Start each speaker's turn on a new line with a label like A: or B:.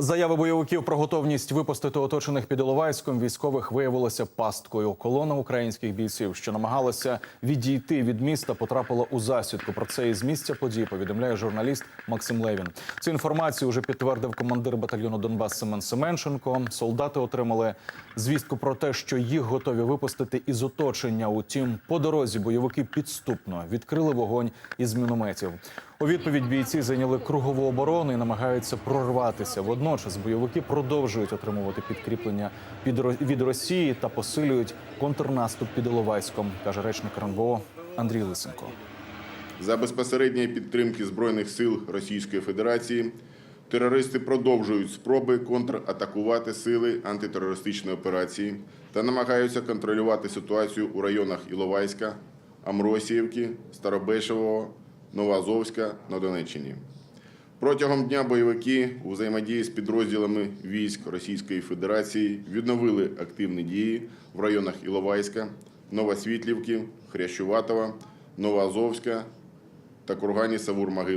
A: Заяви бойовиків про готовність випустити оточених під Іловайськом військових виявилося пасткою. Колона українських бійців, що намагалася відійти від міста, потрапила у засідку. Про це із місця подій повідомляє журналіст Максим Левін. Цю інформацію вже підтвердив командир батальйону Донбас Семен Семенченко. Солдати отримали звістку про те, що їх готові випустити із оточення. Утім, по дорозі бойовики підступно відкрили вогонь із мінометів. У відповідь бійці зайняли кругову оборону і намагаються прорватися. Водночас бойовики продовжують отримувати підкріплення під від Росії та посилюють контрнаступ під Іловайськом, каже речник РНБО Андрій Лисенко.
B: За безпосередньої підтримки Збройних сил Російської Федерації терористи продовжують спроби контратакувати сили антитерористичної операції та намагаються контролювати ситуацію у районах Іловайська, Амросіївки, Старобешевого, Новоазовська на Донеччині. Протягом дня бойовики у взаємодії з підрозділами військ Російської Федерації відновили активні дії в районах Іловайська, Новосвітлівки, Хрящуватова, Новоазовська та Кургані Савур-Могила.